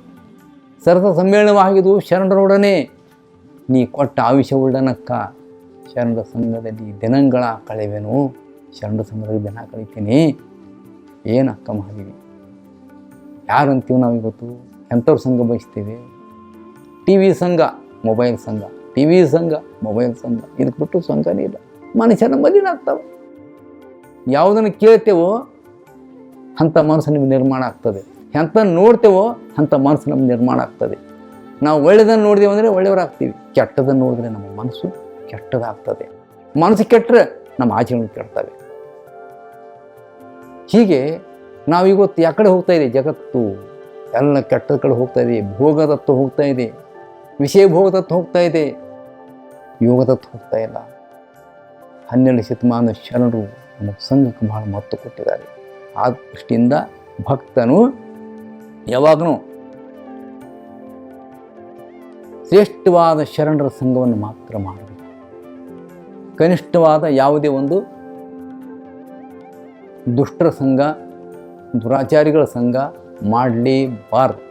ಸರಸ ಸಮ್ಮೇಳನವಾಗಿದ್ದು ಶರಣರೊಡನೆ. ನೀ ಕೊಟ್ಟ ಆಯುಷ್ಯವುಳ್ಳನಕ್ಕ ಶರಣರ ಸಂಘದಲ್ಲಿ ದಿನಗಳ ಕಳೆವೆನು. ಶರಣರ ಸಂಘದಲ್ಲಿ ದಿನ ಕಳಿತೀನಿ. ಏನು ಅಕ್ಕ ಮಾಡಿವಿ ಯಾರು ಅಂತೀವಿ ನಾವು ಇವತ್ತು? ಎಂಥವ್ರ ಸಂಘ ಬಯಸ್ತೀವಿ? ಟಿ ವಿ ಸಂಘ, ಮೊಬೈಲ್ ಸಂಘ. ಟಿ ವಿ ಸಂಘ, ಮೊಬೈಲ್ ಸಂಘ. ಇದಕ್ಕೆ ಬಿಟ್ಟು ಸಂಘನೇ ಇಲ್ಲ. ಮನುಷ್ಯನ ಮಲಿನ ಆಗ್ತಾವೆ. ಯಾವುದನ್ನು ಕೇಳ್ತೇವೋ ಅಂಥ ಮನಸ್ಸು ನಿಮ್ಗೆ ನಿರ್ಮಾಣ ಆಗ್ತದೆ. ಎಂಥ ನೋಡ್ತೇವೋ ಅಂಥ ಮನಸ್ಸು ನಮ್ಗೆ ನಿರ್ಮಾಣ ಆಗ್ತದೆ. ನಾವು ಒಳ್ಳೆಯದನ್ನು ನೋಡಿದೆವು ಅಂದರೆ ಒಳ್ಳೆಯವರಾಗ್ತೀವಿ ಕೆಟ್ಟದನ್ನು ನೋಡಿದ್ರೆ ನಮ್ಮ ಮನಸ್ಸು ಕೆಟ್ಟದಾಗ್ತದೆ. ಮನಸ್ಸು ಕೆಟ್ಟರೆ ನಮ್ಮ ಆಚರಣೆ ಕೆಡ್ತವೆ. ಹೀಗೆ ನಾವು ಇವತ್ತು ಯಾಕಡೆ ಹೋಗ್ತಾ ಇದೆ ಜಗತ್ತು. ಎಲ್ಲ ಕೆಟ್ಟದ ಕಡೆ ಹೋಗ್ತಾ ಇದೆ ಭೋಗದತ್ತ ಹೋಗ್ತಾ ಇದೆ ವಿಷಯ ಭೋಗದತ್ತ ಹೋಗ್ತಾ ಇದೆ. ಯೋಗದತ್ತ ಹೋಗ್ತಾ ಇಲ್ಲ. ಹನ್ನೆರಡು ಶತಮಾನ ಶರಣರು ನಮ್ಮ ಸಂಘಕ್ಕೆ ಬಹಳ ಮಹತ್ವ ಕೊಟ್ಟಿದ್ದಾರೆ. ಆ ದೃಷ್ಟಿಯಿಂದ ಭಕ್ತನು ಯಾವಾಗಲೂ ಶ್ರೇಷ್ಠವಾದ ಶರಣರ ಸಂಘವನ್ನು ಮಾತ್ರ ಮಾಡಬೇಕು. ಕನಿಷ್ಠವಾದ ಯಾವುದೇ ಒಂದು ದುಷ್ಟರ ಸಂಘ, ದುರಾಚಾರಿಗಳ ಸಂಘ ಮಾಡಲೇಬಾರ್ದು.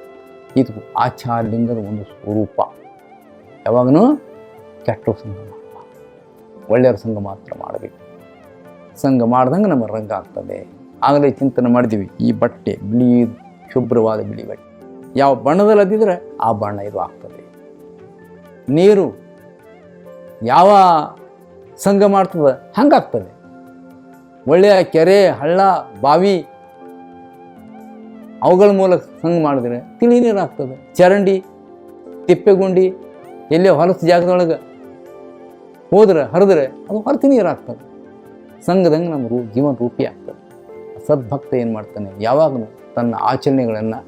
ಇದು ಆಚಾರ್ಯಲಿಂಗದ ಒಂದು ಸ್ವರೂಪ. ಯಾವಾಗಲೂ ಕೆಟ್ಟ ಸಂಘ ಮಾಡಬಾರ್ದು. ಒಳ್ಳೆಯವ್ರ ಸಂಘ ಮಾತ್ರ ಮಾಡಬೇಕು. ಸಂಘ ಮಾಡ್ದಂಗೆ ನಮ್ಮ ರಂಗ ಆಗ್ತದೆ. ಆಗಲೇ ಚಿಂತನೆ ಮಾಡಿದ್ದೀವಿ, ಈ ಬಟ್ಟೆ ಬಿಳಿ, ಶುಭ್ರವಾದ ಬಿಳಿ ಬಟ್ಟೆ. ಯಾವ ಬಣ್ಣದಲ್ಲಿ ಅದಿದ್ರೆ ಆ ಬಣ್ಣ ಇದು ಆಗ್ತದೆ. ನೀರು ಯಾವ ಸಂಘ ಮಾಡ್ತದೆ, ಹಂಗಾಗ್ತದೆ. ಒಳ್ಳೆಯ ಕೆರೆ, ಹಳ್ಳ, ಬಾವಿ, ಅವುಗಳ ಮೂಲಕ ಸಂಘ ಮಾಡಿದ್ರೆ ತಿಳಿ ನೀರು ಆಗ್ತದೆ ಚರಂಡಿ, ತಿಪ್ಪೆಗುಂಡಿ, ಎಲ್ಲೇ ಹೊಲಸು ಜಾಗದೊಳಗೆ ಹೋದ್ರೆ, ಹರಿದ್ರೆ ಅದು ಹೊರತು ನೀರು ಆಗ್ತದೆ ಸಂಘದಂಗೆ ನಮ್ಮ ರೂ, ಜೀವನ ರೂಪಿ ಆಗ್ತದೆ. ಸದ್ಭಕ್ತ ಏನು ಮಾಡ್ತಾನೆ? ಯಾವಾಗಲೂ ತನ್ನ ಆಚರಣೆಗಳನ್ನು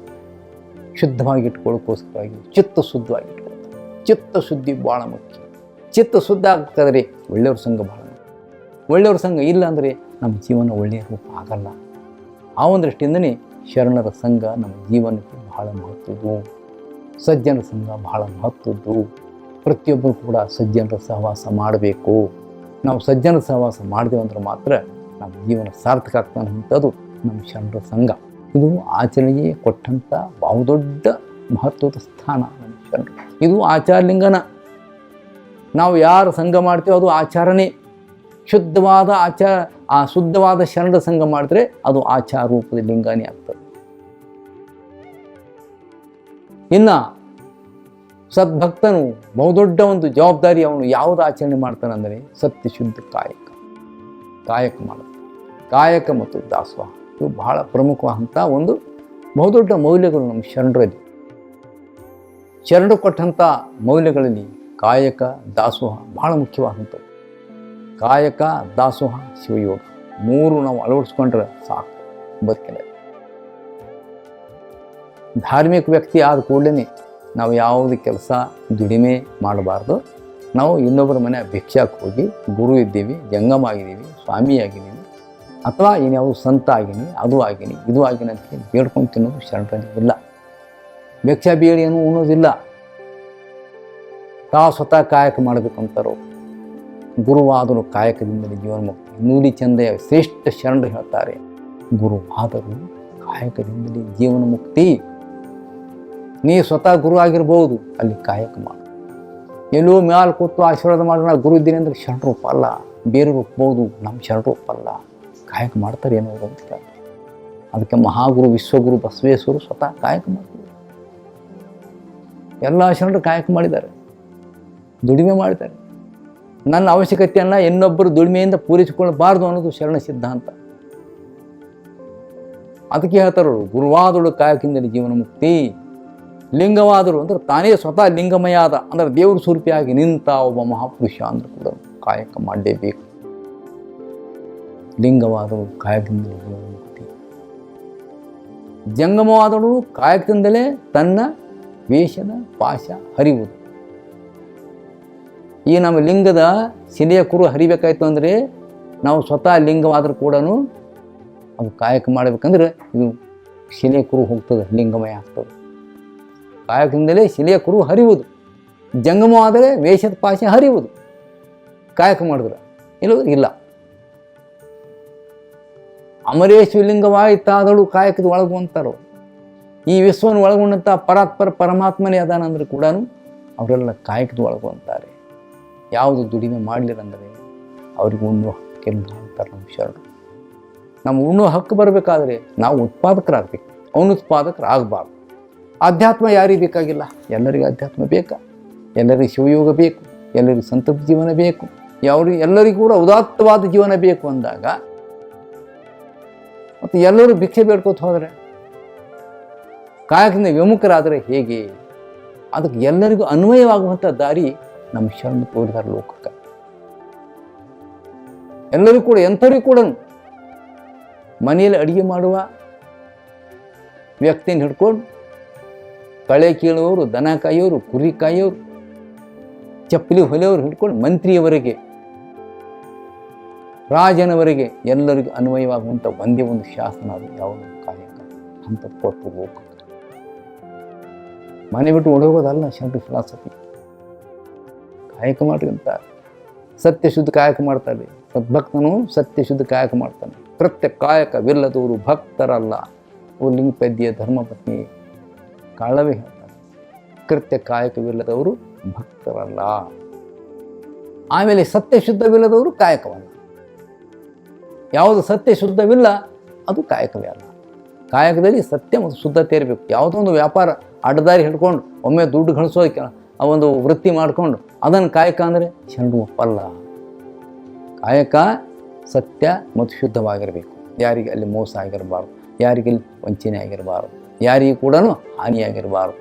ಶುದ್ಧವಾಗಿಟ್ಕೊಳ್ಳೋಕ್ಕೋಸ್ಕರವಾಗಿ ಚಿತ್ತ ಶುದ್ಧವಾಗಿ ಇಟ್ಕೊಳ್ತಾನೆ ಚಿತ್ತ ಶುದ್ಧಿ ಭಾಳ ಮುಖ್ಯ. ಚಿತ್ತ ಶುದ್ಧ ಆಗ್ತದ್ರೆ. ಒಳ್ಳೆಯವ್ರ ಸಂಘ ಭಾಳ ಒಳ್ಳೆಯವ್ರ ಸಂಘ ಇಲ್ಲ ಅಂದರೆ ನಮ್ಮ ಜೀವನ ಒಳ್ಳೆಯ ರೂಪ ಆಗಲ್ಲ. ಆ ಒಂದು ದೃಷ್ಟಿಯಿಂದನೇ ಶರಣರ ಸಂಘ ನಮ್ಮ ಜೀವನಕ್ಕೆ ಬಹಳ ಮಹತ್ವದ್ದು. ಸಜ್ಜನರ ಸಂಘ ಬಹಳ ಮಹತ್ವದ್ದು. ಪ್ರತಿಯೊಬ್ಬರು ಕೂಡ ಸಜ್ಜನರ ಸಹವಾಸ ಮಾಡಬೇಕು. ನಾವು ಸಜ್ಜನರ ಸಹವಾಸ ಮಾಡಿದೆವು ಅಂದ್ರೆ ಮಾತ್ರ ನಮ್ಮ ಜೀವನ ಸಾರ್ಥಕ ಆಗ್ತಾನಂಥದ್ದು ನಮ್ಮ ಶರಣರ ಸಂಘ. ಇದು ಆಚರಣೆಗೆ ಕೊಟ್ಟಂಥ ಬಹುದೊಡ್ಡ ಮಹತ್ವದ ಸ್ಥಾನ ನಮ್ಮ ಶರಣರು. ಇದು ಆಚಾರಲಿಂಗನ ನಾವು ಯಾರು ಸಂಘ ಮಾಡ್ತೀವೋ ಅದು ಆಚಾರನೇ ಶುದ್ಧವಾದ ಆಚಾರ ಆ ಶುದ್ಧವಾದ ಶರಣರ ಸಂಘ ಮಾಡಿದ್ರೆ ಅದು ಆಚಾರ ರೂಪದ ಲಿಂಗನೇ ಆಗ್ತದೆ. ಇನ್ನು ಸದ್ಭಕ್ತನು ಬಹುದೊಡ್ಡ ಒಂದು ಜವಾಬ್ದಾರಿ ಅವನು ಯಾವುದು ಆಚರಣೆ ಮಾಡ್ತಾನಂದರೆ ಸತ್ಯ ಶುದ್ಧ ಕಾಯಕ. ಕಾಯಕ ಮಾಡೋದು ಕಾಯಕ ಮತ್ತು ದಾಸೋಹ. ಇದು ಬಹಳ ಪ್ರಮುಖವಾದಂಥ ಒಂದು ಬಹುದೊಡ್ಡ ಮೌಲ್ಯಗಳು ನಮ್ಮ ಶರಣರಲ್ಲಿ. ಶರಣರು ಕೊಟ್ಟಂಥ ಮೌಲ್ಯಗಳಲ್ಲಿ ಕಾಯಕ ದಾಸೋಹ ಭಾಳ ಮುಖ್ಯವಾದಂಥದ್ದು. ಕಾಯಕ ದಾಸೋಹ ಶಿವಯೋಗ. ಮೂರು ನಾವು ಅಳವಡಿಸ್ಕೊಂಡ್ರೆ ಸಾಕು. ಬದುಕಿಲ್ಲ ಧಾರ್ಮಿಕ ವ್ಯಕ್ತಿ ಆದ ಕೂಡಲೇ ನಾವು ಯಾವುದೇ ಕೆಲಸ ದುಡಿಮೆ ಮಾಡಬಾರ್ದು. ನಾವು ಇನ್ನೊಬ್ಬರ ಮನೆ ಭಿಕ್ಷಾಕ್ಕೆ ಹೋಗಿ ಗುರು ಇದ್ದೀವಿ, ಜಂಗಮ ಆಗಿದ್ದೀವಿ, ಸ್ವಾಮಿ ಆಗಿದ್ದೀವಿ, ಅಥವಾ ಇನ್ಯಾವುದು ಸಂತ ಆಗಿನಿ, ಅದು ಆಗಿನಿ, ಇದು ಆಗಿನಂತ ಬೇಡ್ಕೊಂಡು ತಿನ್ನೋದು ಶರಣರಲ್ಲಿ ಇಲ್ಲ. ಭಿಕ್ಷಾ ಬೇಡಿ ಏನು ಉಣ್ಣೋದಿಲ್ಲ. ತಾ ಸ್ವತಃ ಕಾಯಕ ಮಾಡಬೇಕಂತಾರೋ ಗುರುವಾದರು ಕಾಯಕದಿಂದಲೇ ಜೀವನ ಮುಕ್ತಿ ನೂಲಿ ಚಂದೆಯ ಶ್ರೇಷ್ಠ ಶರಣರು ಹೇಳ್ತಾರೆ ಗುರುವಾದರು ಕಾಯಕದಿಂದಲೇ ಜೀವನ ಮುಕ್ತಿ ನೀ ಸ್ವತಃ ಗುರು ಆಗಿರ್ಬೋದು, ಅಲ್ಲಿ ಕಾಯಕ ಮಾಡು. ಎಲ್ಲೋ ಮ್ಯಾಲ ಕೂತು ಆಶೀರ್ವಾದ ಮಾಡಿ ನಾ ಗುರು ಇದ್ದೀನಿ ಅಂದ್ರೆ ಶರಣರು ಒಪ್ಪಲ್ಲ ಬೇರೆ ಒಪ್ಬೋದು ನಮ್ಮ ಶರಣರು ಒಪ್ಪಲ್ಲ ಕಾಯಕ ಮಾಡ್ತಾರೆ ಏನೋ ಅಂತ ಕೇಳ್ತಾರೆ. ಅದಕ್ಕೆ ಮಹಾಗುರು, ವಿಶ್ವಗುರು, ಬಸವೇಶ್ವರು ಸ್ವತಃ ಕಾಯಕ ಮಾಡ್ತಾರೆ. ಎಲ್ಲ ಶರಣರು ಕಾಯಕ ಮಾಡಿದ್ದಾರೆ. ದುಡಿಮೆ ಮಾಡ್ತಾರೆ. ನನ್ನ ಅವಶ್ಯಕತೆಯನ್ನು ಇನ್ನೊಬ್ಬರು ದುಡಿಮೆಯಿಂದ ಪೂರೈಸಿಕೊಳ್ಳಬಾರ್ದು ಅನ್ನೋದು ಶರಣ ಸಿದ್ಧಾಂತ. ಅದಕ್ಕೆ ಹೇಳ್ತಾರು ಗುರುವಾದಳು ಕಾಯಕಿಂದಲೇ ಜೀವನ ಮುಕ್ತಿ. ಲಿಂಗವಾದರು ಅಂದ್ರೆ ತಾನೇ ಸ್ವತಃ ಲಿಂಗಮಯಾದ, ಅಂದರೆ ದೇವ್ರ ಸ್ವರೂಪಿಯಾಗಿ ನಿಂತ ಒಬ್ಬ ಮಹಾಪುರುಷ ಅಂದ್ರೆ ಕೂಡ ಕಾಯಕ ಮಾಡಲೇಬೇಕು. ಲಿಂಗವಾದರು ಕಾಯಕದಿಂದಲೇ ಜೀವನ ಮುಕ್ತಿ. ಜಂಗಮವಾದಳು ಕಾಯಕದಿಂದಲೇ ತನ್ನ ವೇಷದ ಪಾಶ ಹರಿಯುವುದು. ಈ ನಮ್ಮ ಲಿಂಗದ ಶಿಲೆಯ ಕುರು ಹರಿಬೇಕಾಯ್ತು ಅಂದರೆ ನಾವು ಸ್ವತಃ ಲಿಂಗವಾದರೂ ಕೂಡ ಅದು ಕಾಯಕ ಮಾಡಬೇಕಂದ್ರೆ ಇದು ಶಿಲೆಯ ಕುರು ಹೋಗ್ತದೆ, ಲಿಂಗಮಯ ಆಗ್ತದೆ. ಕಾಯಕದಿಂದಲೇ ಶಿಲೆಯ ಕುರು ಹರಿಯುವುದು. ಜಂಗಮವಾದರೆ ವೇಷದ ಪಾಶೆ ಹರಿಯುವುದು. ಕಾಯಕ ಮಾಡಿದ್ರೆ ಇಲ್ಲ ಇಲ್ಲ. ಅಮರೇಶ್ವ ಲಿಂಗವಾಯಿತಾದಳು ಕಾಯಕದ ಒಳಗು ಅಂತಾರೋ ಈ ವಿಶ್ವವನ್ನು ಒಳಗೊಂಡಂಥ ಪರಾತ್ಪರ ಪರಮಾತ್ಮನೇ ಅದಾನಂದ್ರೆ ಕೂಡ ಅವರೆಲ್ಲ ಕಾಯಕದ ಒಳಗು ಅಂತಾರೆ ಯಾವುದು ದುಡಿಮೆ ಮಾಡಲಿರಂದರೆ ಅವ್ರಿಗೆ ಉಣ್ಣುವ ಹಕ್ಕಿಲ್ಲ ಅಂತಾರೆ ನಮ್ಮ ಶರಣರು. ನಮ್ಮ ಉಣ್ಣುವ ಹಕ್ಕು ಬರಬೇಕಾದ್ರೆ ನಾವು ಉತ್ಪಾದಕರಾಗಬೇಕು. ಅನುತ್ಪಾದಕರಾಗಬಾರ್ದು ಆಧ್ಯಾತ್ಮ ಯಾರಿಗೆ ಬೇಕಾಗಿಲ್ಲ? ಎಲ್ಲರಿಗೂ ಅಧ್ಯಾತ್ಮ ಬೇಕಾ? ಎಲ್ಲರಿಗೂ ಶಿವಯೋಗ ಬೇಕು? ಎಲ್ಲರಿಗೂ ಸಂತೃಪ್ತ ಜೀವನ ಬೇಕು? ಯಾವ್ರಿಗೆ ಎಲ್ಲರಿಗೂ ಕೂಡ ಉದಾತ್ತವಾದ ಜೀವನ ಬೇಕು ಅಂದಾಗ, ಮತ್ತು ಎಲ್ಲರೂ ಭಿಕ್ಷೆ ಬೇಡ್ಕೋತ ಹೋದರೆ, ಕಾಯಕದಿಂದ ವಿಮುಖರಾದರೆ ಹೇಗೆ? ಅದಕ್ಕೆ ಎಲ್ಲರಿಗೂ ಅನ್ವಯವಾಗುವಂಥ ದಾರಿ ನಮ್ಮ ಶರಣ ತೋರಿದಾರೆ ಲೋಕಕ್ಕೆ. ಎಲ್ಲರೂ ಕೂಡ ಎಂಥವ್ರಿಗೂ ಕೂಡ ಮನೆಯಲ್ಲಿ ಅಡುಗೆ ಮಾಡುವ ವ್ಯಕ್ತಿಯನ್ನು ಹಿಡ್ಕೊಂಡು ಕಳೆ ಕೀಳುವವರು, ದನ ಕಾಯೋರು ಕುರಿ ಕಾಯೋರು ಚಪ್ಪಲಿ ಹೊಲೆಯವರು ಹಿಡ್ಕೊಂಡು ಮಂತ್ರಿಯವರೆಗೆ, ರಾಜನವರೆಗೆ ಎಲ್ಲರಿಗೂ ಅನ್ವಯವಾಗುವಂಥ ಒಂದೇ ಒಂದು ಶಾಸನ ಅದು ಯಾವುದೋ ಕಾಯಕ ಅಂತ ಕೊಟ್ಟು ಹೋಗ ಮನೆ ಬಿಟ್ಟು ಓಡೋಗೋದಲ್ಲ ಶಂಕರ ಫಿಲಾಸಫಿ. ಕಾಯಕ ಅಂತ ಸತ್ಯ ಶುದ್ಧ ಕಾಯಕ ಮಾಡ್ತಾರೆ ಸದ್ಭಕ್ತನು ಸತ್ಯ ಶುದ್ಧ ಕಾಯಕ ಮಾಡ್ತಾನೆ. ಕೃತ್ಯ ಕಾಯಕವಿಲ್ಲದವರು ಭಕ್ತರಲ್ಲ. ಓ ಲಿಂಗಪದ್ಯ ಧರ್ಮಪತ್ನಿ ಕಾಳವೇ ಹೇಳ್ತಾರೆ ಕೃತ್ಯ ಕಾಯಕವಿಲ್ಲದವರು ಭಕ್ತರಲ್ಲ. ಆಮೇಲೆ ಸತ್ಯ ಶುದ್ಧವಿಲ್ಲದವರು ಕಾಯಕವಲ್ಲ. ಯಾವುದು ಸತ್ಯ ಶುದ್ಧವಿಲ್ಲ, ಅದು ಕಾಯಕವೇ ಅಲ್ಲ. ಕಾಯಕದಲ್ಲಿ ಸತ್ಯ ಮತ್ತು ಶುದ್ಧತೆ ಇರಬೇಕು. ಯಾವುದೋ ಒಂದು ವ್ಯಾಪಾರ ಅಡ್ಡದಾರಿ ಹಿಡ್ಕೊಂಡು ಒಮ್ಮೆ ದುಡ್ಡು ಗಳಿಸೋದಕ್ಕೆ ಆ ಒಂದು ವೃತ್ತಿ ಮಾಡಿಕೊಂಡು ಅದನ್ನು ಕಾಯಕ ಅಂದರೆ ಚೆಂಡು ಒಪ್ಪಲ್ಲ ಕಾಯಕ ಸತ್ಯ ಮತ್ತು ಶುದ್ಧವಾಗಿರಬೇಕು. ಯಾರಿಗೆ ಅಲ್ಲಿ ಮೋಸ ಆಗಿರಬಾರ್ದು, ಯಾರಿಗೆ ಅಲ್ಲಿ ವಂಚನೆ ಆಗಿರಬಾರ್ದು, ಯಾರಿಗೂ ಕೂಡ ಹಾನಿಯಾಗಿರಬಾರ್ದು.